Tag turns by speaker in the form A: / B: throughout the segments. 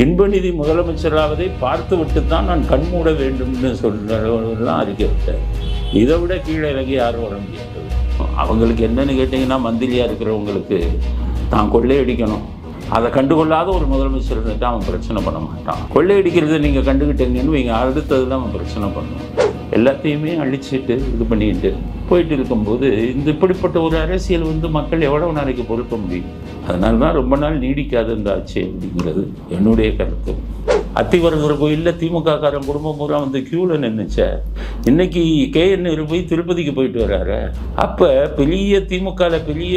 A: இன்பநிதி முதலமைச்சராவதை பார்த்து விட்டு தான் நான் கண்மூட வேண்டும்னு சொல்றவர்கள்லாம் அறிக்கை விட்டார். இதை விட கீழே இறங்கி யாரும் வர முடியாது? அவங்களுக்கு என்னன்னு கேட்டிங்கன்னா மந்திரியாக இருக்கிறவங்களுக்கு தான் கொள்ளையடிக்கணும் அதை கண்டுகொள்ளாத ஒரு முதலமைச்சர் இருந்துட்டு அவன் பிரச்சனை பண்ண மாட்டான். கொள்ளையடிக்கிறத நீங்கள் கண்டுக்கிட்டீங்கன்னு நீங்கள் அடுத்தது தான் அவன் பிரச்சனை பண்ணுவான். எல்லாத்தையுமே அழிச்சிட்டு இது பண்ணிட்டு போயிட்டு இருக்கும்போது இந்த இப்படிப்பட்ட ஒரு அரசியல் வந்து மக்கள் எவ்வளவு நாளைக்கு பொறுக்க முடியும்? அதனால தான் ரொம்ப நாள் நீடிக்காது இந்த ஆட்சி அப்படிங்கிறது என்னுடைய கருத்து. அத்திவரங்கர் கோயிலில் திமுக காரன் குடும்பம் பூரா வந்து கியூவில் நின்றுச்ச இன்னைக்கு கேஎன் போய் திருப்பதிக்கு போயிட்டு வர்றாரு அப்போ பெரிய திமுகவில் பெரிய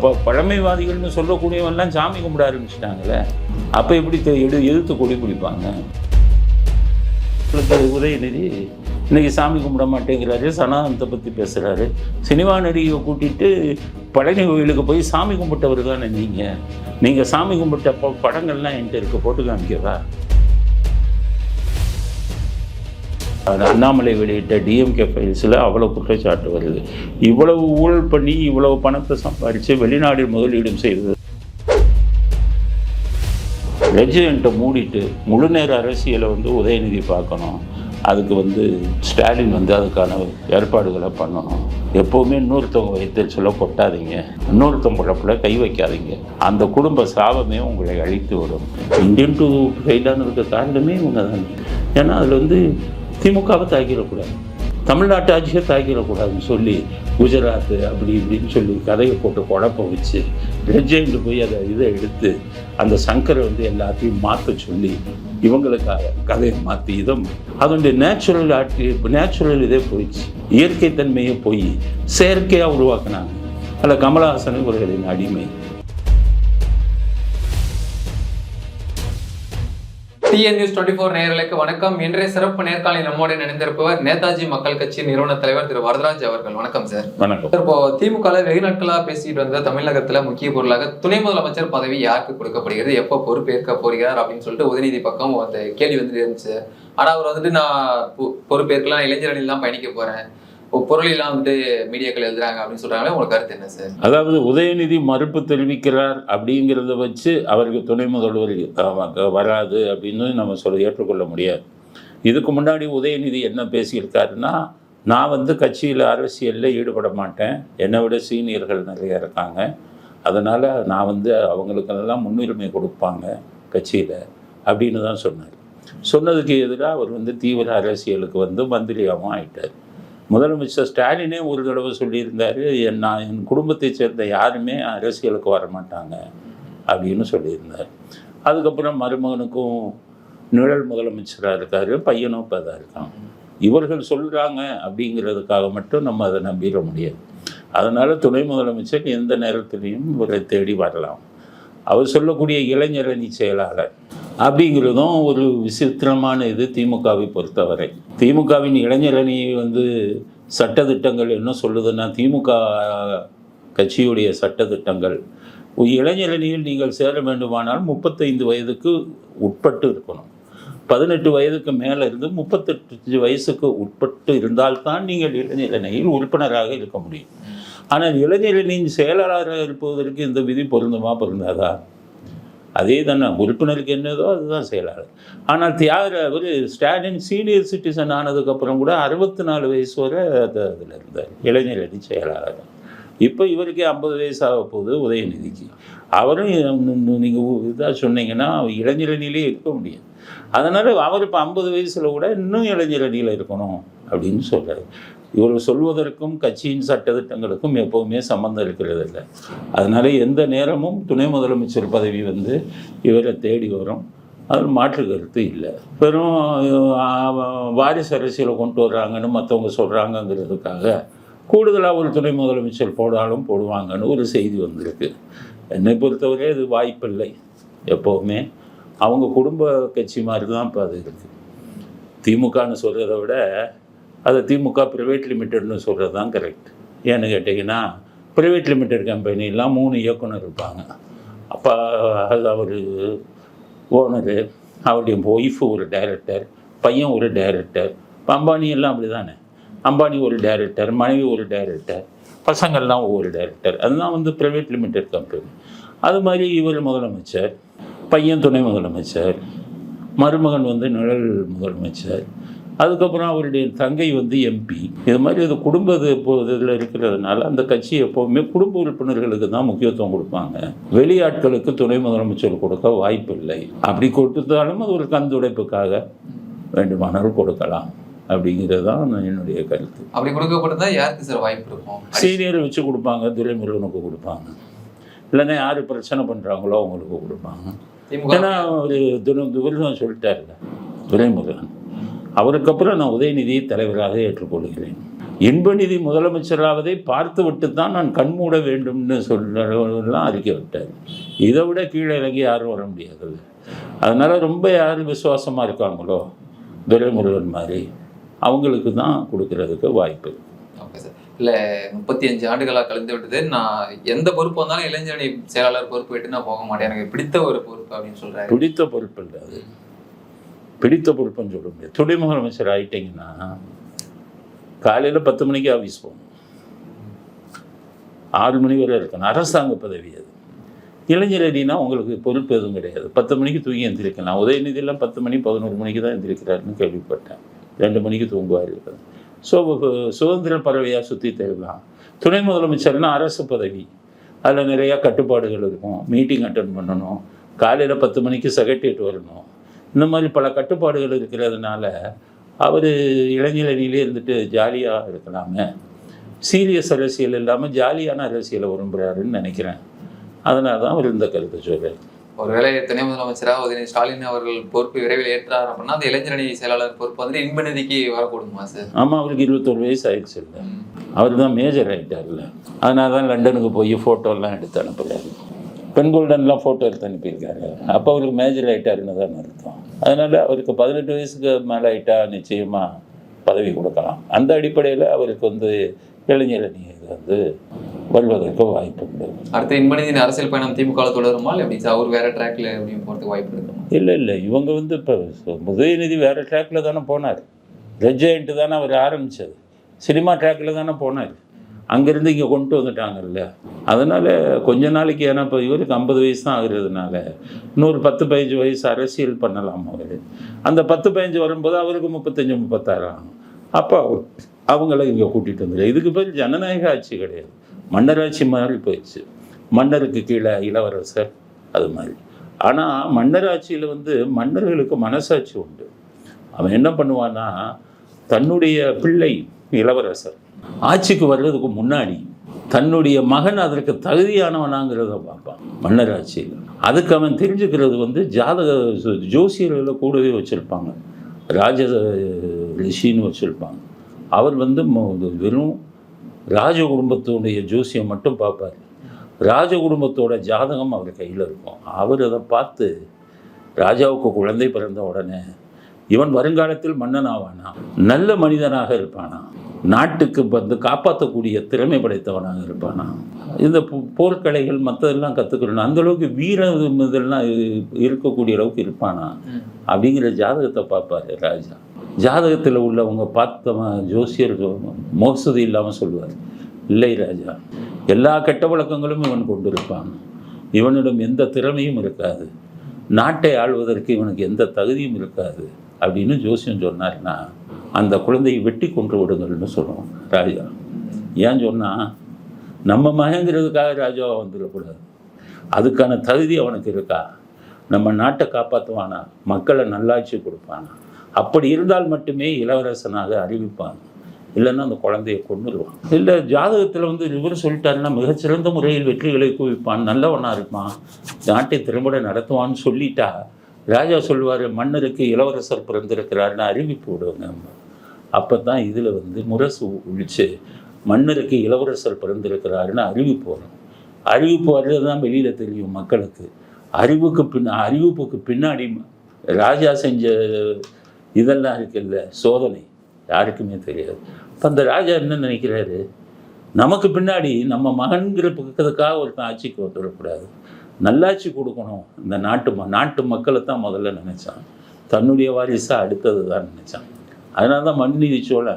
A: ப- பழமைவாதிகள்னு சொல்லக்கூடியவன்லாம் சாமி கும்பிட ஆரம்பிச்சிட்டாங்களே. அப்போ எப்படி எடு எதிர்த்து கொடி பிடிப்பாங்க? உதயநிதி இன்னைக்கு சாமி கும்பிட மாட்டேங்கிறாரு சனாதனத்தை பற்றி பேசுகிறாரு சினிமா நடிகையை கூட்டிட்டு பழனி கோயிலுக்கு போய் சாமி கும்பிட்டவர் தானே நீங்கள் நீங்கள் சாமி கும்பிட்ட ப- படங்கள்லாம் என்கிட்ட இருக்க போட்டு காமிக்கவா? அது அண்ணாமலை வெளியிட்ட டிஎம்கே ஃபைல்ஸில் அவ்வளோ குற்றச்சாட்டு வருது. இவ்வளவு ஊழல் பண்ணி இவ்வளவு பணத்தை சம்பாரித்து வெளிநாடு முதலீடும் செய்தது. ரெஜிடெண்ட்டை மூடிட்டு முழு நேர அரசியலை வந்து உதயநிதி பார்க்கணும். அதுக்கு வந்து ஸ்டாலின் வந்து அதுக்கான ஏற்பாடுகளை பண்ணணும். எப்போவுமே இன்னொருத்தவங்க வைத்து சொல்ல கொட்டாதீங்க. இன்னொருத்தவங்க பிழப்புல கை வைக்காதீங்க. அந்த குடும்ப சாபமே உங்களை அழித்து விடும். இந்தியன் டூ ஃபெயிலானதுக்கு காரணமே இவங்க தான் ஏன்னா அதில் வந்து திமுகவை தாக்கிடக்கூடாது. தமிழ்நாட்டு ஆட்சியை தாக்கிடக்கூடாதுன்னு சொல்லி குஜராத் அப்படி இப்படின்னு சொல்லி கதையை போட்டு குழப்ப வச்சு ரெஜெண்ட் போய் அதை இதை எடுத்து அந்த சங்கரை வந்து எல்லாத்தையும் மாற்ற சொல்லி இவங்களுக்காக கதையை மாற்றி இதை அதனுடைய நேச்சுரல் ஆட்சி நேச்சுரல் இதே போயிடுச்சு. இயற்கை தன்மையே போய் செயற்கையாக உருவாக்குனாங்க. அதில் கமலஹாசன் இவர்களின் அடிமை.
B: டிஎன் நியூஸ் டுவெண்ட்டி ஃபோர் நேயர்களுக்கு வணக்கம். இன்றைய சிறப்பு நேர்காணலில் நம்மோடு இணைந்திருப்பவர் நேதாஜி மக்கள் கட்சி நிறுவன தலைவர் திரு வரதராஜ் அவர்கள். வணக்கம் சார்.
A: வணக்கம்.
B: இப்போ திமுக வெகு நாட்களா பேசிட்டு வந்த தமிழகத்துல முக்கிய பொருளாக துணை முதலமைச்சர் பதவி யாருக்கு கொடுக்கப்படுகிறது? எப்போ பொறுப்பேற்க போகிறார் அப்படின்னு சொல்லிட்டு உதயநிதி பக்கம் கேள்வி வந்துட்டு இருந்துச்சு. ஆனா அவர் வந்துட்டு நான் பொறுப்பேற்கலாம் இளைஞர் அணியில் தான் பயணிக்க போறேன். பொருளெல்லாம் வந்துட்டு மீடியாக்கள் எழுதுறாங்க அப்படின்னு சொல்றாங்களே உங்களுக்கு கருத்து என்ன சார்?
A: அதாவது உதயநிதி மறுப்பு தெரிவிக்கிறார் அப்படிங்கிறத வச்சு அவருக்கு துணை முதல்வர் வராது அப்படின்னு நம்ம சொல்ல ஏற்றுக்கொள்ள முடியாது. இதுக்கு முன்னாடி உதயநிதி என்ன பேசியிருக்காருன்னா நான் வந்து கட்சியில் அரசியலில் ஈடுபட மாட்டேன். என்னை விட சீனியர்கள் நிறைய இருக்காங்க. அதனால் நான் வந்து அவங்களுக்கெல்லாம் முன்னுரிமை கொடுப்பாங்க கட்சியில் அப்படின்னு தான் சொன்னார். சொன்னதுக்கு எதிராக அவர் வந்து தீவிர அரசியலுக்கு வந்து மந்திரியாகவும் ஆயிட்டார். முதலமைச்சர் ஸ்டாலினே ஒரு தடவை சொல்லியிருந்தார் என் நான் என் குடும்பத்தை சேர்ந்த யாருமே அரசியலுக்கு வர மாட்டாங்க அப்படின்னு சொல்லியிருந்தார். அதுக்கப்புறம் மருமகனுக்கும் நிழல் முதலமைச்சராக இருக்கார் பையனும் இப்போ தான் இருக்கான். இவர்கள் சொல்கிறாங்க அப்படிங்கிறதுக்காக மட்டும் நம்ம அதை நம்பிட முடியாது. அதனால் துணை முதலமைச்சர் எந்த நேரத்துலையும் இவரை தேடி வரலாம். அவர் சொல்லக்கூடிய இளைஞரணி செயலாளர் அப்படிங்கிறதும் ஒரு விசித்திரமான இது திமுகவை பொறுத்தவரை. திமுகவின் இளைஞரணி வந்து சட்டத்திட்டங்கள் என்ன சொல்லுதுன்னா திமுக கட்சியுடைய சட்டத்திட்டங்கள். இளைஞரணியில் நீங்கள் சேர வேண்டுமானால் முப்பத்தைந்து வயதுக்கு உட்பட்டு இருக்கணும். பதினெட்டு வயதுக்கு மேலே இருந்து முப்பத்தெட்டு வயசுக்கு உட்பட்டு இருந்தால்தான் நீங்கள் இளைஞரணியில் உறுப்பினராக இருக்க முடியும். ஆனால் இளைஞரணியின் செயலாளராக இருப்பதற்கு இந்த விதி பொருந்துமா பொருந்தாதா? அதே தானே உறுப்பினருக்கு என்னதோ அதுதான் செயலாளர். ஆனால் தியாக அவர் ஸ்டாலின் சீனியர் சிட்டிசன் ஆனதுக்கப்புறம் கூட அறுபத்தி நாலு வயசு வரை அதில் இருந்தார் இளைஞரணி செயலாளர். இப்போ இவருக்கே ஐம்பது வயசு ஆக போகுது உதயநிதிக்கு. அவரும் நீங்கள் இதாக சொன்னீங்கன்னா இளைஞரணியிலே இருக்க முடியாது. அதனால் அவர் இப்போ ஐம்பது வயசில் கூட இன்னும் இளைஞரணியில் இருக்கணும் அப்படின்னு சொல்கிறார் இவர் சொல்வதற்கும் கட்சியின் சட்டத்திட்டங்களுக்கும் எப்போவுமே சம்மந்தம் இருக்கிறது இல்லை அதனால் எந்த நேரமும் துணை முதலமைச்சர் பதவி வந்து இவரை தேடி வரும். அதில் மாற்று கருத்து இல்லை. வெறும் வாரிசு அரசியலை கொண்டு வர்றாங்கன்னு மற்றவங்க சொல்கிறாங்கங்கிறதுக்காக கூடுதலாக ஒரு துணை முதலமைச்சர் போடாலும் போடுவாங்கன்னு ஒரு செய்தி வந்திருக்கு. என்னை பொறுத்தவரை அது வாய்ப்பில்லை. எப்போவுமே அவங்க குடும்ப கட்சி மாதிரி தான் இப்போ அது இருக்குது திமுகன்னு சொல்கிறத விட அதை திமுக ப்ரைவேட் லிமிட்டட்னு சொல்கிறது தான் கரெக்ட் ஏன்னு கேட்டிங்கன்னா ப்ரைவேட் லிமிடெட் கம்பெனிலாம் மூணு இயக்குனர் இருப்பாங்க. அப்போ அது அவர் ஓனரு அவருடைய ஒய்ஃபு ஒரு டைரக்டர் பையன் ஒரு டைரக்டர் இப்போ அம்பானி எல்லாம் அப்படி தானே அம்பானி ஒரு டைரக்டர் மனைவி ஒரு டைரக்டர் பசங்கள்லாம் ஒவ்வொரு டைரக்டர் அதுதான் வந்து ப்ரைவேட் லிமிடெட் கம்பெனி அது மாதிரி இவர் முதலமைச்சர் பையன் துணை முதலமைச்சர் மருமகன் வந்து நிழல் முதலமைச்சர் அதுக்கப்புறம் அவருடைய தங்கை வந்து எம்பி இது மாதிரி அது குடும்ப இதில் இருக்கிறதுனால அந்த கட்சி எப்போவுமே குடும்ப உறுப்பினர்களுக்கு தான் முக்கியத்துவம் கொடுப்பாங்க. வெளியாட்களுக்கு துணை முதலமைச்சர் கொடுக்க வாய்ப்பு இல்லை. அப்படி கொடுத்தாலும் அது ஒரு கந்துடைப்புக்காக வேண்டுமானால் கொடுக்கலாம். அப்படிங்கிறது தான் என்னுடைய கருத்து.
B: அப்படி கொடுக்கப்பட்டதா யாருக்கு சார் வாய்ப்பு இருக்கும்?
A: சீனியர் வச்சு கொடுப்பாங்க துரைமுருகனுக்கு கொடுப்பாங்க. இல்லைன்னா யார் பிரச்சனை பண்ணுறாங்களோ அவங்களுக்கு கொடுப்பாங்க. ஏன்னா ஒரு துரை துரைமுருகன் சொல்லிட்டாருல்ல துரைமுருகன். அவருக்கு அப்புறம் நான் உதயநிதியை தலைவராக ஏற்றுக்கொள்கிறேன். இன்பநிதி முதலமைச்சராவதை பார்த்து விட்டு தான் நான் கண்மூட வேண்டும்னு சொல்லலாம் அறிக்கை விட்டார். இதை விட கீழே இறங்கி யாரும் வர முடியாதுல்ல அதனால ரொம்ப யார் விசுவாசமாக இருக்காங்களோ துரைமுருகன் மாதிரி அவங்களுக்கு தான் கொடுக்கறதுக்கு வாய்ப்பு.
B: Okay sir. இல்ல முப்பத்தி அஞ்சு ஆண்டுகளா கலந்து விட்டது. நான் எந்த பொறுப்பு வந்தாலும் இளைஞரணி செயலாளர் பொறுப்பு விட்டு நான் போக மாட்டேன். எனக்கு பிடித்த ஒரு பொறுப்பு அப்படின்னு சொல்றாரு.
A: பிடித்த பொறுப்பு இல்லை அது. பிடித்த பொறுப்புன்னு சொல்ல முடியாது. துணை முதலமைச்சர் ஆயிட்டீங்கன்னா காலையில் பத்து மணிக்கு ஆஃபீஸ் போகணும். ஆறு மணி வரை இருக்கணும். அரசாங்க பதவி அது. இளைஞர் அணினா உங்களுக்கு பொறுப்பு எதுவும் கிடையாது. பத்து மணிக்கு தூங்கி எழுந்திருக்கலாம் உதயநிதியெல்லாம் பத்து மணி பதினோரு மணிக்கு தான் எழுந்திருக்கிறாருன்னு கேள்விப்பட்டேன். ரெண்டு மணிக்கு தூங்குவார் ஸோ சுதந்திர பறவையாக சுற்றி தேடலாம் துணை முதலமைச்சர்னா அரசு பதவி. அதில் நிறையா கட்டுப்பாடுகள் இருக்கும். மீட்டிங் அட்டன் பண்ணணும். காலையில் பத்து மணிக்கு செக்ரட்டரியேட் வரணும். இந்த மாதிரி பல கட்டுப்பாடுகள் இருக்கிறதுனால அவர் இளைஞரணியிலே இருந்துட்டு ஜாலியாக இருக்கலாமே. சீரியஸ் அரசியல் இல்லாமல் ஜாலியான அரசியலை விரும்புகிறாருன்னு நினைக்கிறேன். அதனால தான் அவர் இந்த கருத்தை சொல்கிறார்
B: ஒருவேளை துணை முதலமைச்சரா உதயநிதி ஸ்டாலின் அவர்கள் பொறுப்பு விரைவில் ஏற்றார் அப்படின்னா அந்த இளைஞரணி செயலாளர் பொறுப்பு வந்துட்டு இன்பநிதிக்கு வரக்கூடுமா சார்?
A: ஆமாம் அவருக்கு இருபத்தொரு வயசு ஆயிடுச்சு இல்லை அவர் தான் மேஜர் ஆகிட்டார்ல அதனால தான் லண்டனுக்கு போய் ஃபோட்டோலாம் எடுத்து அனுப்புகிறாரு பெண் கோல்டன்லாம் ஃபோட்டோ எடுத்து அனுப்பியிருக்காரு. அப்போ அவருக்கு மேஜர் ஆகிட்டாருன்னு தான் அர்த்தம்? அதனால் அவருக்கு பதினெட்டு வயசுக்கு மேலே ஆகிட்டா நிச்சயமாக பதவி கொடுக்கலாம். அந்த அடிப்படையில் அவருக்கு வந்து இளைஞரணி வந்து வருவதற்கு வாய்ப்பு உண்டு.
B: அடுத்து இன்பநிதியின் அரசியல் பயணம் திமுக தொடருமா? இல்லை அவர் வேற ட்ராக்ல எப்படி போறதுக்கு வாய்ப்பு இருக்குமா?
A: இல்லை இல்லை. இவங்க வந்து இப்போ உதயநிதி வேறு ட்ராக்கில் தானே போனார். ரெஜெயின்ட்டு தானே அவர் ஆரம்பித்தது சினிமா ட்ராக்கில் தானே போனார். அங்கேருந்து இங்கே கொண்டு வந்துட்டாங்கல்ல. அதனால் கொஞ்ச நாளைக்கு ஏன்னா இப்போ இவருக்கு ஐம்பது வயசு தான் ஆகுறதுனால இன்னொரு பத்து பதினஞ்சு வயசு அரசியல் பண்ணலாம் அவர். அந்த பத்து பதினஞ்சு வரும்போது அவருக்கு முப்பத்தஞ்சு முப்பத்தாறாம் அப்போ அவர் அவங்கள இங்கே கூட்டிகிட்டு வந்துடு இதுக்கு பேர் ஜனநாயக ஆட்சி கிடையாது. மன்னராட்சி மாதிரி போயிடுச்சு. மன்னருக்கு கீழே இளவரசர் அது மாதிரி. ஆனால் மன்னராட்சியில் வந்து மன்னர்களுக்கு மனசாட்சி உண்டு. அவன் என்ன பண்ணுவான்னா தன்னுடைய பிள்ளை இளவரசர். ஆட்சிக்கு வர்றதுக்கு முன்னாடி தன்னுடைய மகன் அதற்கு தகுதியானவனாங்கிறத பார்ப்பான் மன்னர் ஆட்சியில் அதுக்கு அவன் தெரிஞ்சுக்கிறது வந்து ஜாதக ஜோசியர்களை கூடவே வச்சுருப்பாங்க. ராஜ ரிஷின்னு வச்சுருப்பாங்க. அவர் வந்து வெறும் ராஜ குடும்பத்துடைய ஜோசியம் மட்டும் பார்ப்பார். ராஜ குடும்பத்தோட ஜாதகம் அவர் கையில் இருக்கும். அவர் அதை பார்த்து ராஜாவுக்கு குழந்தை பிறந்த உடனே இவன் வருங்காலத்தில் மன்னன் ஆவானா நல்ல மனிதனாக இருப்பானா? நாட்டுக்கு வந்து காப்பாற்றக்கூடிய திறமை படைத்தவனாக இருப்பானா? இந்த போர்க்கலைகள் மற்றதெல்லாம் கற்றுக்கணும் அந்த அளவுக்கு வீர இதெல்லாம் இருக்கக்கூடிய அளவுக்கு இருப்பானா? அப்படிங்கிற ஜாதகத்தை பார்ப்பாரு ராஜா. ஜாதகத்தில் உள்ளவங்க பார்த்தவன் ஜோசியர் மோசடி இல்லாமல் சொல்லுவார். இல்லை ராஜா எல்லா கெட்ட வழக்கங்களும் இவன் கொண்டிருப்பான். இவனிடம் எந்த திறமையும் இருக்காது. நாட்டை ஆள்வதற்கு இவனுக்கு எந்த தகுதியும் இருக்காது. அப்படின்னு ஜோசியம் சொன்னார்னா அந்த குழந்தையை வெட்டி கொன்று விடுங்கள்னு சொல்லுவோம் ராஜா. ஏன் சொன்னால் நம்ம மகங்கிறதுக்காக ராஜாவை வந்துடக்கூடாது. அதுக்கான தகுதி அவனுக்கு இருக்கா? நம்ம நாட்டை காப்பாற்றுவானா மக்களை நல்லாட்சி கொடுப்பானா? அப்படி இருந்தால் மட்டுமே இளவரசனாக அறிவிப்பான். இல்லைன்னா அந்த குழந்தையை கொண்டுருவான் இல்லை ஜாதகத்தில் வந்து இவர் சொல்லிட்டாருன்னா மிகச்சிறந்த முறையில் வெற்றிகளை குவிப்பான். நல்லவனாக இருப்பான். நாட்டை திரும்பட நடத்துவான்னு சொல்லிட்டா ராஜா சொல்லுவார் மன்னருக்கு இளவரசர் பிறந்திருக்கிறாருன்னு அறிவிப்பு விடுவாங்க அப்போ தான் இதில் வந்து முரசு ஒழிச்சு மன்னருக்கு இளவரசர் பிறந்திருக்கிறாருன்னு அறிவிப்பு வரும். அறிவிப்பு வர்றது தான் வெளியில் தெரியும் மக்களுக்கு. அறிவுக்கு பின் அறிவிப்புக்கு பின்னாடி ராஜா செஞ்ச இதெல்லாம் இருக்குல்ல சோதனை. யாருக்குமே தெரியாது. இப்போ அந்த ராஜா என்ன நினைக்கிறாரு? நமக்கு பின்னாடி நம்ம மகன்கிற பக்கத்துக்காக ஒருத்தன் ஆட்சிக்கு வந்துடக்கூடாது. நல்லாட்சி கொடுக்கணும். இந்த நாட்டு ம நாட்டு மக்களை தான் முதல்ல நினச்சான். தன்னுடைய வாரிசாக அடுத்தது தான் நினச்சான். அதனால தான் மன்நீதி சோழ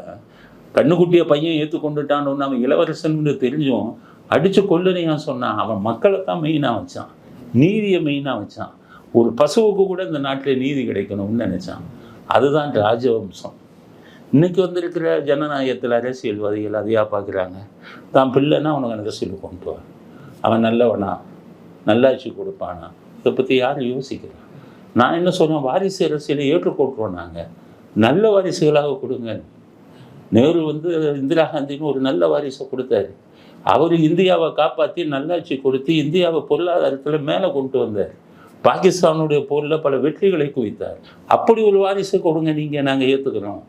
A: கண்ணுக்குட்டியை பையன் ஏற்றுக்கொண்டுட்டான்னு அவன் இளவரசன்னு தெரிஞ்சும் அடித்து கொல்லுனையா சொன்னான். அவன் மக்களை தான் மெயினாக வச்சான். நீதியை மெயினாக வச்சான். ஒரு பசுவுக்கு கூட இந்த நாட்டில் நீதி கிடைக்கணும்னு நினச்சான். அதுதான் ராஜவம்சம். இன்னைக்கு வந்திருக்கிற ஜனநாயகத்தில் அரசியல்வாதிகள் அதையாக பார்க்குறாங்க தான் பிள்ளைன்னா அவனுக்கு அரசியல் கொண்டு வா. அவன் நல்லவனா? நல்லாட்சி கொடுப்பானா? இதை பற்றி யாரும் யோசிக்கிறா நான் என்ன சொல்றேன் வாரிசு அரசியலை ஏற்றுக்கொள்கிறோம் நாங்கள் நல்ல வாரிசுகளாக கொடுங்க. நேரு வந்து இந்திரா காந்தின்னு ஒரு நல்ல வாரிசை கொடுத்தாரு. அவர் இந்தியாவை காப்பாற்றி நல்லாட்சி கொடுத்து இந்தியாவை பொருளாதாரத்தில் மேலே கொண்டு வந்தார். பாகிஸ்தானுடைய போரில் பல வெற்றிகளை குவித்தார். அப்படி ஒரு வாரிசு கொடுங்க நீங்கள் நாங்கள் ஏற்றுக்கிறோம்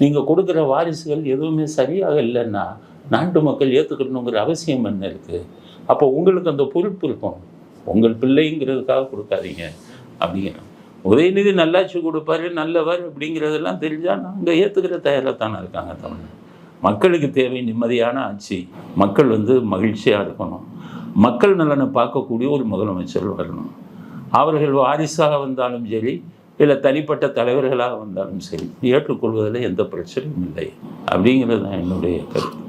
A: நீங்கள் கொடுக்குற வாரிசுகள் எதுவுமே சரியாக இல்லைன்னா நாட்டு மக்கள் ஏற்றுக்கணுங்கிற அவசியம் என்ன இருக்குது அப்போ உங்களுக்கு அந்த பொறுப்பு இருக்கும் உங்கள் பிள்ளைங்கிறதுக்காக கொடுக்காதீங்க. அப்படிங்கிறோம் உதயநிதி நல்லாட்சி கொடுப்பாரு நல்லவர் அப்படிங்கிறதெல்லாம் தெரிஞ்சால் நாங்கள் ஏற்றுக்கிற தயாராக தானே இருக்காங்க தமிழ். மக்களுக்கு தேவை நிம்மதியான ஆட்சி. மக்கள் வந்து மகிழ்ச்சியாக இருக்கணும். மக்கள் நலனை பார்க்கக்கூடிய ஒரு முதலமைச்சர் வரணும். அவர்கள் வாரிசாக வந்தாலும் சரி இல்லை தனிப்பட்ட தலைவர்களாக வந்தாலும் சரி ஏற்றுக்கொள்வதில் எந்த பிரச்சனையும் இல்லை. அப்படிங்கிறது தான் என்னுடைய கருத்து.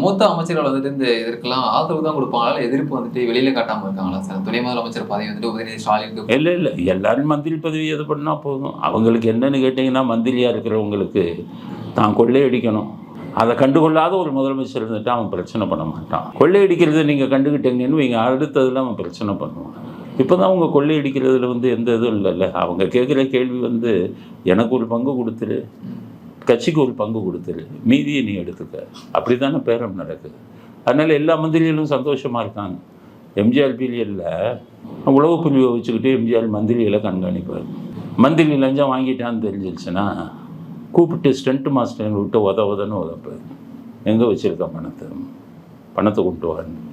B: மூத்த அமைச்சர்கள் வந்துட்டு இந்த இதற்கெல்லாம் ஆதரவு தான் கொடுப்பாங்களா எதிர்ப்பு வந்துட்டு வெளியில காட்டாம இருக்காங்களா சார்? துணை முதலமைச்சர் பதவி வந்துட்டு உதயநிதி ஸ்டாலினுக்கு
A: இல்லை இல்லை. எல்லாரும் மந்திரி பதவி எது பண்ணால் போதும். அவங்களுக்கு என்னன்னு கேட்டிங்கன்னா மந்திரியாக இருக்கிறவங்களுக்கு தான் கொள்ளையடிக்கணும் அதை கண்டுகொள்ளாத ஒரு முதலமைச்சர் இருந்துட்டு அவன் பிரச்சனை பண்ண மாட்டான். கொள்ளையடிக்கிறத நீங்கள் கண்டுக்கிட்டீங்கன்னு வைங்க. அடுத்ததில் அவன் பிரச்சனை பண்ணுவான். இப்போ தான் அவங்க கொள்ளையடிக்கிறதுல வந்து எந்த இதுவும் இல்லைல்ல. அவங்க கேட்குற கேள்வி வந்து எனக்கு ஒரு பங்கு கொடுத்துரு. கட்சிக்கு ஒரு பங்கு கொடுத்துரு. மீதியை நீ எடுத்துக்க. அப்படி தானே பேரம் நடக்குது. அதனால் எல்லா மந்திரிகளும் சந்தோஷமாக இருக்காங்க. எம்ஜிஆர் பீரியடில் உளவு பிரிவை வச்சுக்கிட்டு எம்ஜிஆர் மந்திரிகளை கண்காணிப்பார். மந்திரி லஞ்சம் வாங்கிட்டான்னு தெரிஞ்சிருச்சுன்னா கூப்பிட்டு ஸ்டண்ட் மாஸ்டர் விட்டு உத உதன்னு உதப்பார். எங்கே வச்சுருக்க பணத்தை? பணத்தை கொண்டு வரணும்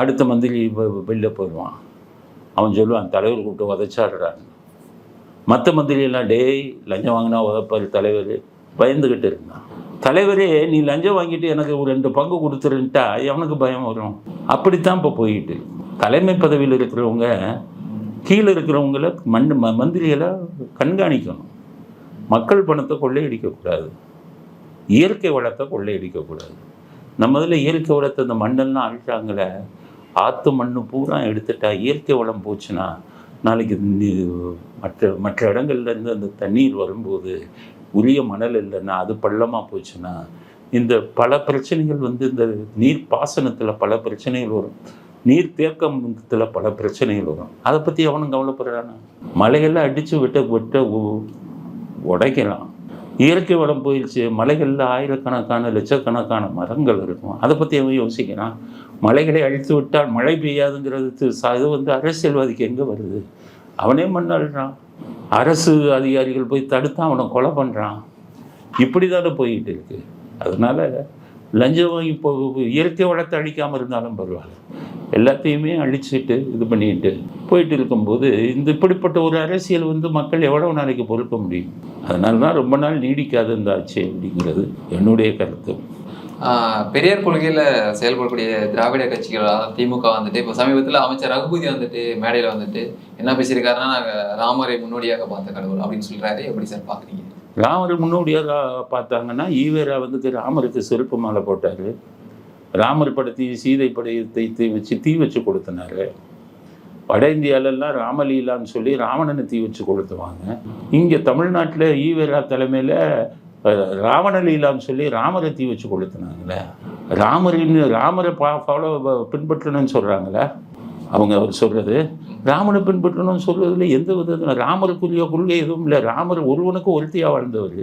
A: அடுத்த மந்திரி வெளில போயிடுவான் அவன் சொல்லுவான் தலைவர் கூப்பிட்டு உதச்சாடுறான்னு மற்ற மந்திரியெல்லாம் டேய் லஞ்சம் வாங்கினா உதப்பார் தலைவர். பயந்துக்கிட்டு இருந்தான். தலைவரே நீ லஞ்சம் வாங்கிட்டு எனக்கு ஒரு ரெண்டு பங்கு கொடுத்துருன்ட்டா எவனுக்கு பயம் வரும்? அப்படித்தான் இப்போ போயிட்டு. தலைமை பதவியில் இருக்கிறவங்க கீழே இருக்கிறவங்கள மண் ம மந்திரிகளை கண்காணிக்கணும். மக்கள் பணத்தை கொள்ளையடிக்கக்கூடாது இயற்கை வளத்தை கொள்ளையடிக்கக்கூடாது நம்ம இதில் இயற்கை வளத்தை இந்த மண்ணெல்லாம் அழிச்சாங்களே ஆற்று மண்ணு பூரா எடுத்துட்டா இயற்கை வளம் போச்சுன்னா நாளைக்கு நீ- மற்ற மற்ற இடங்கள்லேருந்து அந்த தண்ணீர் வரும்போது உரிய மணல் இல்லைன்னா அது பள்ளமாக போச்சுன்னா இந்த பல பிரச்சனைகள் வந்து இந்த நீர் பாசனத்தில் பல பிரச்சனைகள் வரும். நீர் தேக்கத்தில் பல பிரச்சனைகள் வரும். அதை பற்றி எவனும் கவலைப்படுறானா? மலையெல்லாம் அடித்து விட்ட விட்ட உடைக்கலாம். இயற்கை வளம் போயிடுச்சு மலைகளில் ஆயிரக்கணக்கான லட்சக்கணக்கான மரங்கள் இருக்கும். அதை பற்றி அவன் யோசிக்கிறான். மலைகளை அழித்து விட்டால் மழை பெய்யாதுங்கிறது ச- இது வந்து அரசியல்வாதிக்கு எங்கே வருது? அவனே மண்ணாடுறான் அரசு அதிகாரிகள் போய் தடுத்து அவனை கொலை பண்ணுறான் இப்படி தானே போய்கிட்டு இருக்குது அதனால லஞ்சம் வாங்கி இப்போ இயற்கை வளத்தை அழிக்காமல் இருந்தாலும் பரவாயில்ல. எல்லாத்தையுமே அழிச்சிட்டு இது பண்ணிட்டு போயிட்டு இருக்கும்போது இந்த இப்படிப்பட்ட ஒரு அரசியல் வந்து மக்கள் எவ்வளவு நாளைக்கு பொறுக்க முடியும்? அதனால தான் ரொம்ப நாள் நீடிக்காது இந்த ஆட்சி அப்படிங்கிறது என்னுடைய கருத்து.
B: பெரியார் கொள்கையில செயல்படக்கூடிய திராவிட கட்சிகள் திமுக வந்துட்டு இப்போ சமீபத்துல அமைச்சர் ரகுபதி வந்துட்டு மேடையில வந்துட்டு என்ன பேசியிருக்காருன்னா நாங்க ராமரை முன்னோடியாக பார்த்த கடவுள் அப்படின்னு சொல்றாரு. எப்படி சார் பாக்குறீங்க?
A: ராமர் முன்னோடியாக பார்த்தாங்கன்னா ஈவேரா வந்து ராமருக்கு செருப்பு மாலை போட்டார். ராமர் படத்தை சீதை படத்தை தீ வச்சு தீ வச்சு கொளுத்தினாரு. வட இந்தியாலெல்லாம் ராமலீலான்னு சொல்லி ராவணனை தீ வச்சு கொளுத்துவாங்க. இங்கே தமிழ்நாட்டில் ஈவேரா தலைமையில் ராவணலீலான்னு சொல்லி ராமரை தீ வச்சு கொளுத்துனாங்களே ராமரின் ராமரை பா ஃபாலோ பின்பற்றணும்னு சொல்கிறாங்களே அவங்க அவர் சொல்கிறது ராமனை பின்பற்றணும்னு சொல்வதில் எந்த விதத்தில் ராமருக்குரிய கொள்கை எதுவும் இல்லை. ராமர் ஒருவனுக்கு ஒருத்தியாக வாழ்ந்தவர்.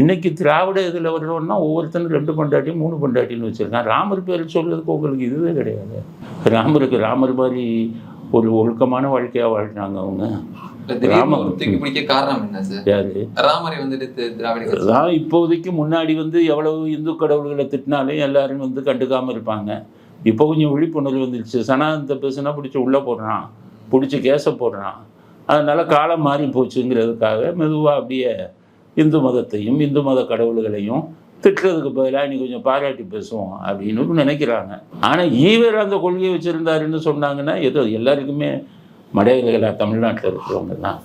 A: இன்னைக்கு திராவிட இதில் வர்றோம்னா ஒவ்வொருத்தனும் ரெண்டு பொண்டாட்டி மூணு பொண்டாட்டின்னு வச்சுருக்கான். ராமர் பேர் சொல்றதுக்கு உங்களுக்கு இதுவே கிடையாது. ராமருக்கு ராமர் மாதிரி ஒரு ஒழுக்கமான வாழ்க்கையாக வாழ்ந்தாங்க அவங்க. இப்போதைக்கு முன்னாடி வந்து எவ்வளவு இந்து கடவுள்களை திட்டினாலும் எல்லாரும் வந்து கண்டுக்காமல் இருப்பாங்க. இப்போ கொஞ்சம் விழிப்புணர்வு வந்துருச்சு. சனாதனத்தை பேசுனா பிடிச்சி உள்ளே போடுறான். பிடிச்சி கேஸை போடுறான். அதனால் காலம் மாறி போச்சுங்கிறதுக்காக மெதுவாக அப்படியே இந்து மதத்தையும் இந்து மத கடவுள்களையும் திட்டுறதுக்கு பதிலாக நீ கொஞ்சம் பாராட்டி பேசுவோம் அப்படின்னு நினைக்கிறாங்க. ஆனால் ஈவர் அந்த கொள்கையை வச்சுருந்தாருன்னு சொன்னாங்கன்னா ஏதோ எல்லாருக்குமே மடையர்களாக தமிழ்நாட்டில் இருக்கிறவங்க தான்.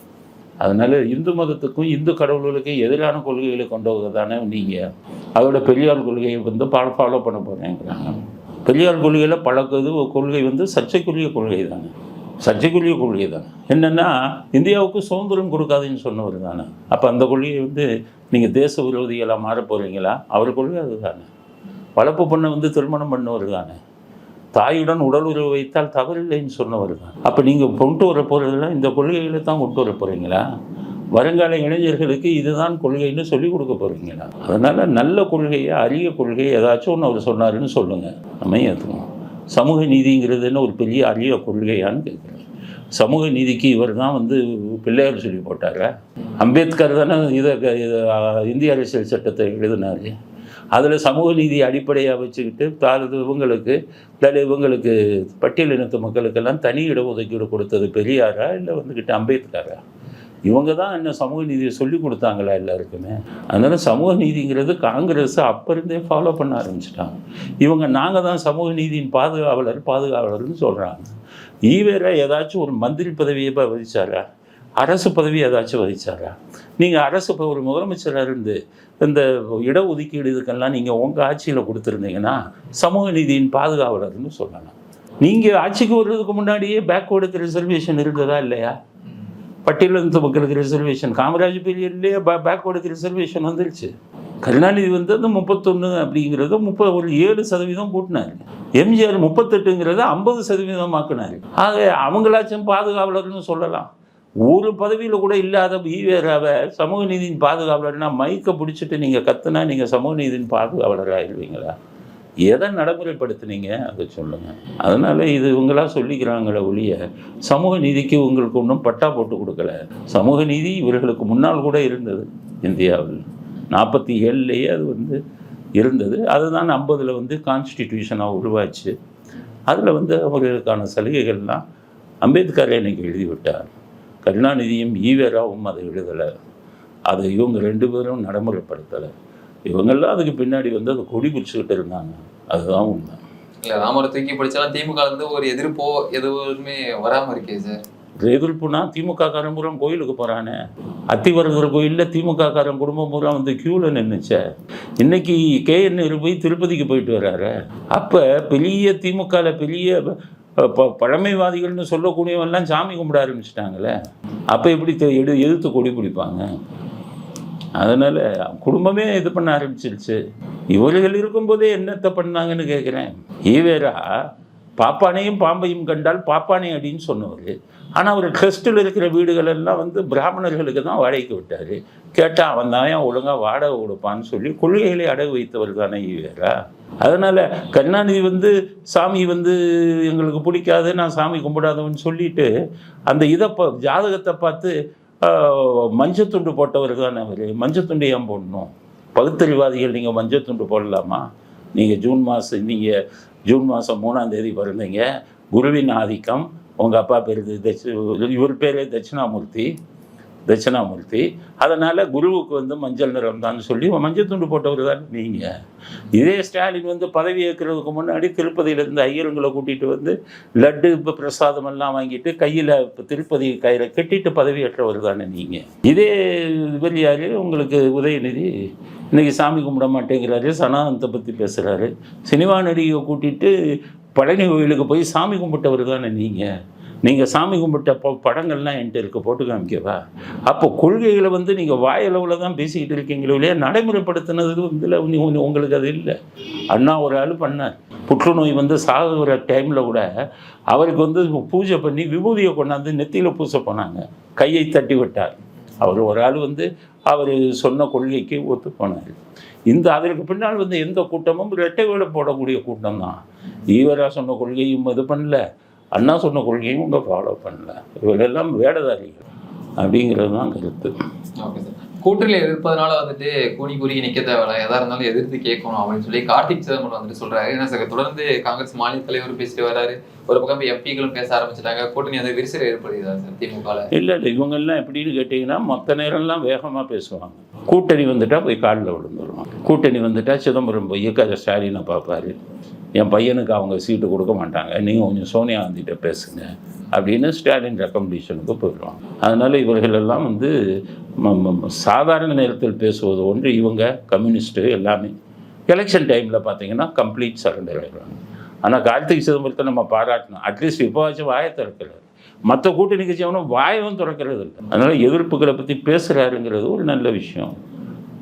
A: அதனால் இந்து மதத்துக்கும் இந்து கடவுள்களுக்கும் எதிரான கொள்கைகளை கொண்டவங்க தானே நீங்கள் அதோட பெரியார் கொள்கையை வந்து பா ஃபாலோ பண்ண போகிறேங்கிறாங்க பெரியார் கொள்கையில் பழக்கிறது கொள்கை வந்து சர்ச்சைக்குரிய கொள்கை தானே சர்ச்சைக்குரிய கொள்கை தான் என்னென்னா இந்தியாவுக்கு சுதந்திரம் கொடுக்காதுன்னு சொன்னவர் தானே. அப்போ அந்த கொள்கையை வந்து நீங்கள் தேச விரோதிகளாக மாற போகிறீங்களா அவர் கொள்கை அதுதானே. வளர்ப்பு பொண்ணை வந்து திருமணம் பண்ணவர் தானே. தாயுடன் உடல் உறவு வைத்தால் தவறில்லைன்னு சொன்னவர் தான். அப்போ நீங்கள் கொண்டு வர போகிறதெல்லாம் இந்த கொள்கைகளை தான் கொண்டு வர போகிறீங்களா வருங்கால இளைஞர்களுக்கு இதுதான் கொள்கைன்னு சொல்லி கொடுக்க போகிறீங்களா அதனால் நல்ல கொள்கையை அரிய கொள்கையை ஏதாச்சும் ஒன்று அவர் சொன்னாருன்னு சொல்லுங்கள் நம்ம ஏற்றுவோம் சமூக நீதிங்கிறதுன்னு ஒரு பெரிய அரிய கொள்கையான்னு கேட்குறேன். சமூக நீதிக்கு இவர் தான் வந்து பிள்ளையார் சொல்லி போட்டாரா? அம்பேத்கர் தானே இதை இதை, இந்திய அரசியல் சட்டத்தை எழுதினாரு. அதில் சமூக நீதி அடிப்படையாக வச்சுக்கிட்டு தாழ்ந்து இவங்களுக்கு தலை இவங்களுக்கு பட்டியலினத்து மக்களுக்கெல்லாம் தனி இடஒதுக்கீடு கொடுத்தது பெரியாரா இல்லை வந்துக்கிட்டு அம்பேத்கரா? இவங்க தான் என்ன சமூக நீதியை சொல்லி கொடுத்தாங்களா எல்லாருக்குமே? அதனால் சமூக நீதிங்கிறது காங்கிரஸ் அப்போ இருந்தே ஃபாலோ பண்ண ஆரம்பிச்சிட்டாங்க. இவங்க நாங்கள் தான் சமூக நீதியின் பாதுகாவலர் பாதுகாவலர்னு சொல்கிறாங்க ஈவேரா ஏதாச்சும் ஒரு மந்திரி பதவியை ப- வகிச்சாரா? அரசு பதவி ஏதாச்சும் வகிச்சாரா? நீங்கள் அரசு இப்போ ஒரு முதலமைச்சராக இருந்து இந்த இடஒதுக்கீடு இதுக்கெல்லாம் நீங்கள் உங்கள் ஆட்சியில் கொடுத்துருந்தீங்கன்னா சமூக நீதியின் பாதுகாவலர்னு சொல்லலாம். நீங்கள் ஆட்சிக்கு வர்றதுக்கு முன்னாடியே பேக்வேர்டுக்கு ரிசர்வேஷன் இருந்ததா இல்லையா? பட்டியலினத்து மக்களுக்கு ரிசர்வேஷன் காமராஜ் பீரியட்லேயே பே பேக்வேர்டுக்கு ரிசர்வேஷன் வந்துருச்சு. கருணாநிதி வந்து அந்த முப்பத்தொன்று அப்படிங்கிறத முப்பது ஒரு ஏழு சதவீதம் கூட்டினார். எம்ஜிஆர் முப்பத்தெட்டுங்கிறத ஐம்பது சதவீதம் ஆக்குனார். ஆக அவங்களாச்சும் பாதுகாவலர்னு சொல்லலாம். ஒரு பதவியில் கூட இல்லாத ஈவேராவை சமூக நீதியின் பாதுகாவலர்னா மைக்கை பிடிச்சிட்டு நீங்கள் கத்துனா நீங்கள் சமூக நீதியின் பாதுகாவலராக ஆயிடுவீங்களா எதை நடைமுறைப்படுத்துனீங்க? அதை சொல்லுங்கள் அதனால் இது இவங்களா சொல்லிக்கிறாங்களே ஒழிய சமூக நீதிக்கு உங்களுக்கு ஒன்றும் பட்டா போட்டு கொடுக்கல. சமூக நீதி இவர்களுக்கு முன்னால் கூட இருந்தது இந்தியாவில். நாற்பத்தி ஏழுலேயே அது வந்து இருந்தது. அதுதான் ஐம்பதில் வந்து கான்ஸ்டிடியூஷனாக உருவாச்சு. அதில் வந்து அவர்களுக்கான சலுகைகள்லாம் அம்பேத்கர் இன்னைக்கு எழுதி விட்டார் கருணாநிதியும் ஈவேராவும் அதை எழுதலை. அதை இவங்க ரெண்டு பேரும் நடைமுறைப்படுத்தலை. இவங்கெல்லாம் அதுக்கு பின்னாடி வந்து அதை கொடி பிடிச்சிக்கிட்டு இருந்தாங்க. அதுதான் உண்மை.
B: இல்ல ராமரை தூக்கி படிச்சாலும் திமுக இருந்து ஒரு எதிர்ப்போ எதுவுமே வராம இருக்கே சார்.
A: எதிர்ப்புனா திமுக காரன் பூரா கோயிலுக்கு போகிறானே அத்திவரதர் கோயிலில் திமுக காரன் குடும்பம் பூரா வந்து க்யூவில் நின்றுச்சே இன்னைக்கு கேஎன் போய் திருப்பதிக்கு போயிட்டு வர்றாரு அப்போ பெரிய திமுகவில் பெரிய பழமைவாதிகள்னு சொல்லக்கூடியவெல்லாம் சாமி கும்பிட ஆரம்பிச்சிட்டாங்களே. அப்போ எப்படி எடு எதிர்த்து கொடி பிடிப்பாங்க? அதனால் குடும்பமே இது பண்ண ஆரம்பிச்சிருச்சு. இவர்கள் இருக்கும்போதே என்னத்தை பண்ணாங்கன்னு கேட்குறேன் ஈவேரா பாப்பானையும் பாம்பையும் கண்டால் பாப்பானை அப்படின்னு சொன்னவர். ஆனால் அவர் ட்ரஸ்ட்டில் இருக்கிற வீடுகள் எல்லாம் வந்து பிராமணர்களுக்கு தான் வாடகைக்கு விட்டார். கேட்டால் அவன் தான் ஏன் ஒழுங்காக வாடகை கொடுப்பான்னு சொல்லி கொள்கைகளை அடகு வைத்தவர் தானே ஈவேரா அதனால் கருணாநிதி வந்து சாமி வந்து எங்களுக்கு பிடிக்காது நான் சாமி கும்பிடாதவன்னு சொல்லிட்டு அந்த இதை ப ஜாதகத்தை பார்த்து மஞ்சத்துண்டு போட்டவர் தானே அவர் மஞ்சத்துண்டு ஏன் போடணும்? பகுத்தறிவாதிகள் நீங்கள் மஞ்சத்துண்டு போடலாமா? நீங்கள் ஜூன் மாதம் நீங்கள் ஜூன் மாதம் மூணாம் தேதி பிறந்தீங்க. குருவின் ஆதிக்கம் உங்கள் அப்பா பேர் தட்சி இவர் பேர் தட்சிணாமூர்த்தி. தட்சிணாமூர்த்தி. அதனால் குருவுக்கு வந்து மஞ்சள் நிறம் தான் சொல்லி மஞ்சள் துண்டு போட்டவர் தான் நீங்கள் இதே ஸ்டாலின் வந்து பதவி ஏற்கிறதுக்கு முன்னாடி திருப்பதியிலேருந்து ஐயருங்களை கூட்டிகிட்டு வந்து லட்டு இப்போ பிரசாதம் எல்லாம் வாங்கிட்டு கையில் இப்போ திருப்பதி கையில் கட்டிட்டு பதவி ஏற்றவர் தானே நீங்கள் இதே இவர் உங்களுக்கு உதயநிதி. இன்றைக்கி சாமி கும்பிட மாட்டேங்கிறாரு சனாதனத்தை பற்றி பேசுகிறாரு சினிமா நடிகை கூட்டிகிட்டு பழனி கோயிலுக்கு போய் சாமி கும்பிட்டவர் தானே நீங்கள் நீங்கள் சாமி கும்பிட்ட ப படங்கள்லாம் என்கிட்ட இருக்க போட்டு காமிக்கவா? அப்போ கொள்கைகளை வந்து நீங்கள் வாயளவில் தான் பேசிக்கிட்டு இருக்கீங்களோ இல்லையா நடைமுறைப்படுத்தினது வந்து உங்களுக்கு அது இல்லை. அண்ணா ஒரு ஆள் பண்ணார். புற்றுநோய் வந்து சாகுற டைமில் கூட அவருக்கு வந்து பூஜை பண்ணி விபூதியை கொண்டாந்து நெத்தியில் பூஜை போனாங்க. கையை தட்டி விட்டார். அவர் ஒரு ஆள் வந்து அவர் சொன்ன கொள்கைக்கு ஒத்து போனார். இந்த அதற்கு பின்னால் வந்து எந்த கூட்டமும் ரெட்டை வேலை போடக்கூடிய கூட்டம் தான். ஈவரா சொன்ன கொள்கையும் இது பண்ணல. அண்ணா சொன்ன கொள்கையும் இவங்க ஃபாலோ பண்ணல. இவர்களெல்லாம் வேடதாரிகள் அப்படிங்கிறது தான் கருத்து.
B: ஓகே சார் கூட்டணியில் எதிர்ப்பதனால வந்துட்டு கூனி குறுகி நிக்க தேவையில்ல. எதா இருந்தாலும் எதிர்த்து கேட்கணும் அப்படின்னு சொல்லி கார்த்திக் சிதம்பரம் வந்துட்டு சொல்றாரு. ஏன்னா சார் தொடர்ந்து காங்கிரஸ் மாநில தலைவர் பேசிட்டு வராரு. ஒரு பக்கம் எம்பிக்களும் பேச ஆரம்பிச்சிட்டாங்க. கூட்டணி வந்து விரிசல் ஏற்படுகிறதா சார் திமுகல
A: இல்லை இல்லை. இவங்கெல்லாம் எப்படின்னு கேட்டிங்கன்னா மற்ற நேரம்லாம் வேகமாக பேசுவாங்க. கூட்டணி வந்துட்டால் போய் காலில் விழுந்துருவாங்க. கூட்டணி வந்துட்டா சிதம்பரம் போய் க ஸ்டாலினை பார்ப்பாரு. என் பையனுக்கு அவங்க சீட்டு கொடுக்க மாட்டாங்க. நீங்கள் கொஞ்சம் சோனியா காந்திகிட்ட பேசுங்க அப்படின்னு ஸ்டாலின் ரெக்கமெண்டேஷனுக்கு போயிடுவாங்க. அதனால் இவர்கள் எல்லாம் வந்து சாதாரண நேரத்தில் பேசுவது ஒன்று இவங்க கம்யூனிஸ்ட்டு எல்லாமே. எலெக்ஷன் டைமில் பார்த்தீங்கன்னா கம்ப்ளீட் சரண்டர் ஆகிடுவாங்க ஆனால் கார்த்திக் சிதம்பரத்தை நம்ம பாராட்டணும். அட்லீஸ்ட் இப்போவாச்சும் வாயை திறக்கிறார் மற்ற கூட்டணி கட்சியவனும் வாயவும் திறக்கிறது இல்லை அதனால் எதிர்ப்புகளை பற்றி பேசுகிறாருங்கிறது ஒரு நல்ல விஷயம்.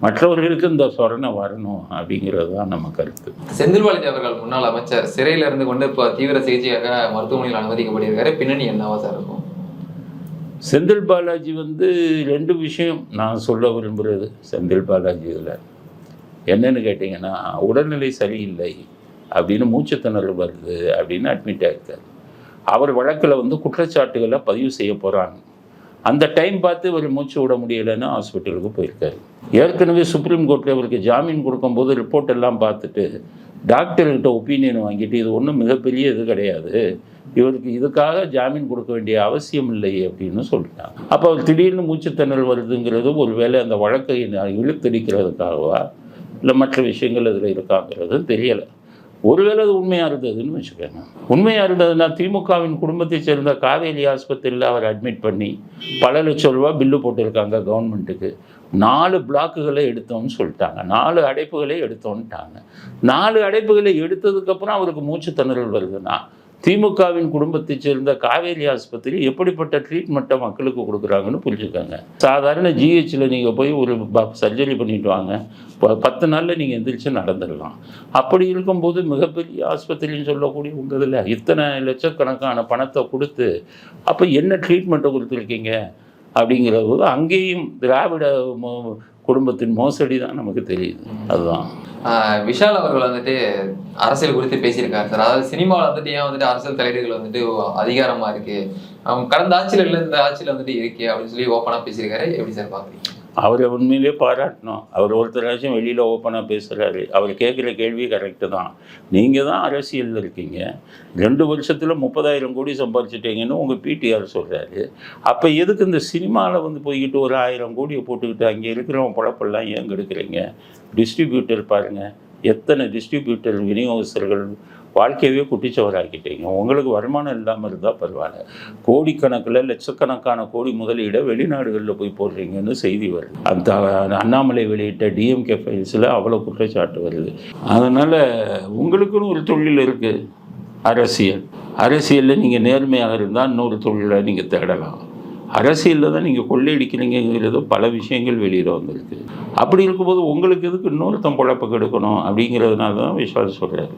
A: மற்றவர்களுக்கு இந்த சொரணை வரணும் அப்படிங்கிறது தான் நம்ம கருத்து.
B: செந்தில் பாலாஜி அவர்கள் முன்னாள் அமைச்சர் சிறையில இருந்து கொண்டு இப்போ தீவிர சிகிச்சையாக மருத்துவமனையில் அனுமதிக்கப்பட்டிருக்காரு பின்னணி என்னவா சார் இருக்கும்?
A: செந்தில் பாலாஜி வந்து ரெண்டு விஷயம் நான் சொல்ல விரும்புகிறது செந்தில் பாலாஜி இதில். என்னன்னு கேட்டிங்கன்னா உடல்நிலை சரியில்லை அப்படின்னு மூச்சுத்திணறல் வருது அப்படின்னு அட்மிட் ஆயிருக்காரு. அவர் வழக்கில் வந்து குற்றச்சாட்டுகளை பதிவு செய்ய போகிறாங்க அந்த டைம் பார்த்து இவர் மூச்சு விட முடியலைன்னு ஹாஸ்பிட்டலுக்கு போயிருக்காரு. ஏற்கனவே சுப்ரீம் கோர்ட்டில் இவருக்கு ஜாமீன் கொடுக்கும்போது ரிப்போர்ட் எல்லாம் பார்த்துட்டு டாக்டர்கிட்ட ஒப்பீனியன் வாங்கிட்டு இது ஒன்றும் மிகப்பெரிய இது கிடையாது. இவருக்கு இதுக்காக ஜாமீன் கொடுக்க வேண்டிய அவசியம் இல்லை அப்படின்னு சொல்லிட்டாங்க. அப்போ அவர் திடீர்னு மூச்சுத்திணறல் வருதுங்கிறது ஒரு வேளை அந்த வழக்கை இழுத்தடிக்கிறதுக்காகவா? இல்லை மற்ற விஷயங்கள் இதில் இருக்காங்கிறது தெரியலை. ஒருவேளை அது உண்மையாக இருந்ததுன்னு வச்சுக்கோங்க. உண்மையாக இருந்ததுன்னா திமுகவின் குடும்பத்தைச் சேர்ந்த காவேரி ஆஸ்பத்திரியில் அவர் அட்மிட் பண்ணி பல லட்சம் ரூபா பில்லு போட்டிருக்காங்க கவர்மெண்ட்டுக்கு. நாலு பிளாக்குகளை எடுத்தோம்னு சொல்லிட்டாங்க. நாலு அடைப்புகளை எடுத்தோன்ட்டாங்க. நாலு அடைப்புகளை எடுத்ததுக்கப்புறம் அவருக்கு மூச்சு திணறல் வருதுன்னா திமுகவின் குடும்பத்தைச் சேர்ந்த காவேரி ஆஸ்பத்திரி எப்படிப்பட்ட ட்ரீட்மெண்ட்டை மக்களுக்கு கொடுக்குறாங்கன்னு புரிஞ்சுக்காங்க. சாதாரண ஜிஹெச்சில் நீங்கள் போய் ஒரு சர்ஜரி பண்ணிட்டு வாங்க. ப- பத்து நாளில் நீங்கள் எந்திரிச்சு நடந்துடலாம். அப்படி இருக்கும்போது மிகப்பெரிய ஆஸ்பத்திரின்னு சொல்லக்கூடிய உங்கள் இதில் இத்தனை லட்சக்கணக்கான பணத்தை கொடுத்து அப்போ என்ன ட்ரீட்மெண்ட்டை கொடுத்துருக்கீங்க? அப்படிங்கிற போது அங்கேயும் திராவிட குடும்பத்தின் மோசடி தான் நமக்கு தெரியுது. அதுதான்.
B: ஆஹ் விஷால் அவர்கள் வந்துட்டு அரசியல் குறித்து பேசியிருக்காரு சார். அதாவது சினிமாவில் வந்துட்டு ஏன் வந்துட்டு அரசியல் தலைவர்கள் வந்துட்டு அதிகாரமா இருக்கு? அவங்க கடந்த ஆட்சியில் இல்லை இந்த ஆட்சியில் வந்துட்டு இருக்கு அப்படின்னு சொல்லி ஓப்பனாக பேசியிருக்காரு. எப்படி சார் பார்க்குறீங்க
A: அவரை உண்மையிலேயே பாராட்டணும். அவர் ஒருத்தராச்சும் வெளியில் ஓப்பனாக பேசுகிறாரு அவர் கேட்குற கேள்வி கரெக்டு தான். நீங்கள் தான் அரசியலில் இருக்கீங்க. ரெண்டு வருஷத்தில் முப்பதாயிரம் கோடி சம்பாதிச்சிட்டீங்கன்னு உங்கள் பிடிஆர் சொல்கிறாரு அப்போ எதுக்கு இந்த சினிமாவில் வந்து போய்கிட்டு ஒரு ஆயிரம் கோடியை போட்டுக்கிட்டு அங்கே இருக்கிறவங்க பழப்பெல்லாம் ஏன் கெடுக்குறீங்க? டிஸ்ட்ரிபியூட்டர் பாருங்கள் எத்தனை டிஸ்ட்ரிபியூட்டர் விநியோகஸ்தர்கள் வாழ்க்கையவே குட்டிச்சவராக்கிட்டீங்க. உங்களுக்கு வருமானம் இல்லாமல் இருந்தால் பரவாயில்ல. கோடிக்கணக்கில் லட்சக்கணக்கான கோடி முதலீடை வெளிநாடுகளில் போய் போடுறீங்கன்னு செய்தி வருது. அந்த அண்ணாமலை வெளியிட்ட டிஎம்கே ஃபைல்ஸில் அவ்வளோ குற்றச்சாட்டு வருது. அதனால் உங்களுக்குன்னு ஒரு தொழில் இருக்குது அரசியல். அரசியலில் நீங்கள் நேர்மையாக இருந்தால் இன்னொரு தொழிலை நீங்கள் தேடலாம். அரசியலில் தான் நீங்கள் கொள்ளையடிக்கிறீங்கிறது பல விஷயங்கள் வெளியில் வந்திருக்கு. அப்படி இருக்கும்போது உங்களுக்கு எதுக்கு இன்னொருத்தன் பொழப்ப கெடுக்கணும் அப்படிங்கிறதுனால தான் விஷால் சொல்கிறாரு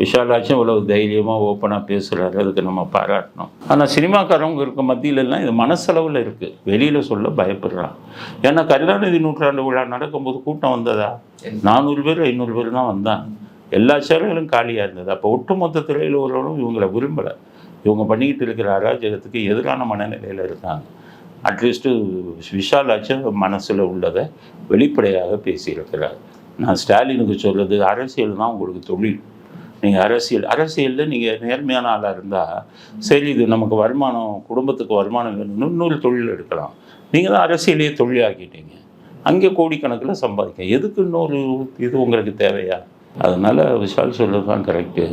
A: விஷாலாச்சும் இவ்வளவு தைரியமாக ஓப்பனாக பேசுகிறாரு அதுக்கு நம்ம பாராட்டணும். ஆனால் சினிமாக்காரவங்க இருக்க மத்தியிலெல்லாம் இது மனசளவில் இருக்குது வெளியில் சொல்ல பயப்படுறான். ஏன்னா கருணாநிதி நூற்றாண்டு விழா நடக்கும்போது கூட்டம் வந்ததா? நானூறு பேர் ஐநூறு பேர் தான் வந்தாங்க எல்லா சேலைகளும் காலியாக இருந்தது. அப்போ ஒட்டுமொத்த திரையில் உள்ளவரும் இவங்களை விரும்பலை. இவங்க பண்ணிக்கிட்டு இருக்கிற அராஜகத்துக்கு எதிரான மனநிலையில் இருக்காங்க. அட்லீஸ்ட்டு விஷாலாச்சும் மனசில் உள்ளதை வெளிப்படையாக பேசியிருக்கிறார். நான் ஸ்டாலினுக்கு சொல்கிறது அரசியல் தான் உங்களுக்கு தொழில். நீங்கள் அரசியல் அரசியலில் நீங்கள் நேர்மையான ஆளாக இருந்தால் சரி இது நமக்கு வருமானம் குடும்பத்துக்கு வருமானம் வேணும்னு இன்னொரு தொழில் எடுக்கலாம். நீங்கள் தான் அரசியலையே தொழிலாக்கிட்டீங்க. அங்கே கோடிக்கணக்கில் சம்பாதிக்க எதுக்கு இன்னொரு இது உங்களுக்கு தேவையா? அதனால் விஷால் சொல்கிறது தான் கரெக்டு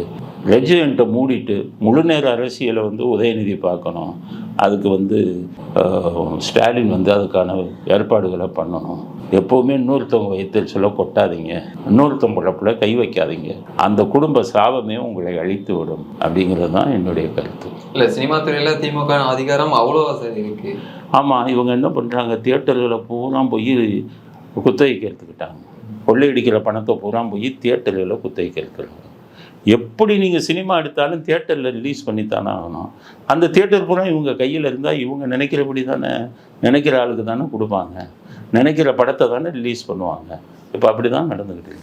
A: ரெஜிமெண்ட்டை மூடிட்டு முழு நேர அரசியலை வந்து உதயநிதி பார்க்கணும். அதுக்கு வந்து ஸ்டாலின் வந்து அதுக்கான ஏற்பாடுகளை பண்ணணும். எப்போவுமே இன்னொருத்தவங்க வயிற்று சொல்ல கொட்டாதீங்க. இன்னொருத்தவங்க பிழப்பில் கை வைக்காதீங்க. அந்த குடும்ப சாபமே உங்களை அழித்து விடும். அப்படிங்கிறது தான் என்னுடைய கருத்து.
B: இல்ல சினிமா துறையில திமுக அதிகாரம் அவ்வளோ சார் இருக்கு.
A: ஆமாம் இவங்க என்ன பண்ணுறாங்க தியேட்டர்களை பூரா போய் குத்தகைக்கு எடுத்துக்கிட்டாங்க. கொள்ளையடிக்கிற பணத்தை பூரா போய் தியேட்டர்களில் குத்தகைக்கு எடுக்கிறாங்க எப்படி நீங்கள் சினிமா எடுத்தாலும் தியேட்டரில் ரிலீஸ் பண்ணித்தானே ஆகணும். அந்த தியேட்டர் பூரா இவங்க கையில் இருந்தால் இவங்க நினைக்கிறபடி தானே நினைக்கிற ஆளுக்கு தானே கொடுப்பாங்க. நினைக்கிற படத்தை தானே ரிலீஸ் பண்ணுவாங்க. இப்போ அப்படி தான் நடந்துக்கிட்டு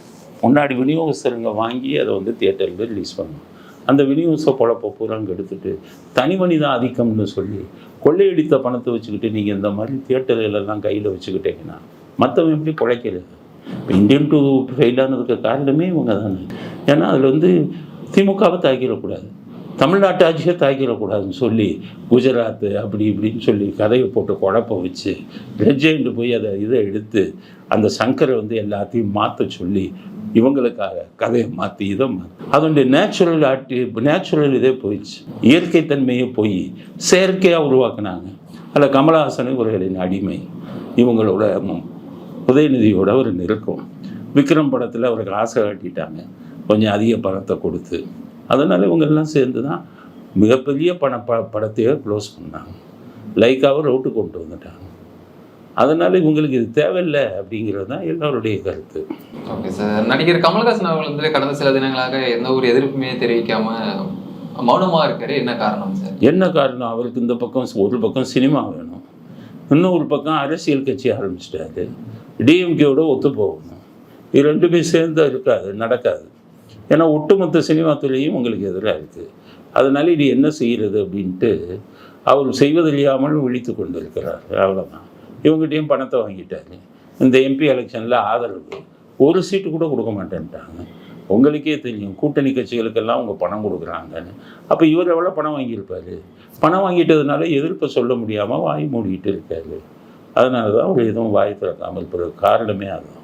A: முன்னாடி விநியோகஸ்தருங்க வாங்கி அதை வந்து தியேட்டரில் ரிலீஸ் பண்ணணும். அந்த விநியோக பொழப்பை பூராங்க எடுத்துகிட்டு எடுத்துட்டு தனி மனித ஆதிக்கம்னு சொல்லி கொள்ளையடித்த பணத்தை வச்சுக்கிட்டு நீங்கள் இந்த மாதிரி தியேட்டர்களெல்லாம் கையில் வச்சுக்கிட்டீங்கன்னா மற்றவன் எப்படி பிழைக்கிறது? இப்போ இந்தியன் டூ ஃபெயிலானதுக்கு காரணமே இவங்க தானே. ஏன்னா அதில் வந்து திமுகவை தாக்கிடக்கூடாது. தமிழ்நாட்டு ஆட்சியை தாக்கிடக்கூடாதுன்னு சொல்லி குஜராத்து அப்படி இப்படின்னு சொல்லி கதையை போட்டு குழப்பம் வச்சு ரெஜெண்ட் போய் அதை இதை எடுத்து அந்த சங்கரை வந்து எல்லாத்தையும் மாற்ற சொல்லி இவங்களுக்காக கதையை மாற்றி இதை மாற்றி அதனுடைய நேச்சுரல் ஆட்டி நேச்சுரல் இதே போயிடுச்சு. இயற்கை தன்மையே போய் செயற்கையாக உருவாக்குனாங்க. அதில் கமலஹாசன் இவர்களின் அடிமை. இவங்களோட உதயநிதியோட ஒரு நெருக்கம். விக்ரம் படத்தில் அவருக்கு ஆசை காட்டிட்டாங்க. கொஞ்சம் அதிக பணத்தை கொடுத்து. அதனால் இவங்க எல்லாம் சேர்ந்து தான் மிகப்பெரிய பண ப படத்தையே க்ளோஸ் பண்ணாங்க. லைக்காவை ரோட்டு கொண்டு வந்துட்டாங்க. அதனால் இவங்களுக்கு இது தேவையில்லை அப்படிங்கிறது தான் எல்லாருடைய கருத்து.
B: Okay sir. நடிகர் கமல்ஹாசன் அவர்கள் வந்து கடந்த சில தினங்களாக எந்த ஒரு எதிர்ப்புமே தெரிவிக்காம மௌனமா இருக்காரு. என்ன காரணம் சார்?
A: என்ன காரணம்? அவருக்கு இந்த பக்கம் ஒரு பக்கம் சினிமா வேணும். இன்னொரு பக்கம் அரசியல் கட்சி ஆரம்பிச்சிட்டாரு. டிஎம்கேவோட ஒத்து போகணும் இது ரெண்டுமே சேர்ந்து இருக்காது நடக்காது. ஏன்னா ஒட்டுமொத்த சினிமா துறையும் உங்களுக்கு எதிராக இருக்குது அதனால் இது என்ன செய்கிறது அப்படின்ட்டு அவர் செய்வதில்லாமல் விழித்து கொண்டு இருக்கிறார் அவ்வளோதான் இவங்ககிட்டையும் பணத்தை வாங்கிட்டாரு. இந்த எம்பி எலெக்ஷனில் ஆதரவு. ஒரு சீட்டு கூட கொடுக்க மாட்டேன்ட்டாங்க. உங்களுக்கே தெரியும் கூட்டணி கட்சிகளுக்கெல்லாம் அவங்க பணம் கொடுக்குறாங்கன்னு. அப்போ இவர் எவ்வளோ பணம் வாங்கியிருப்பாரு? பணம் வாங்கிட்டதுனால எதிர்ப்பை சொல்ல முடியாமல் வாய் மூடிக்கிட்டு இருக்காரு. அதனால தான் அவர் எதுவும் வாய் திறக்காமல் இருப்பது காரணமே அதுதான்.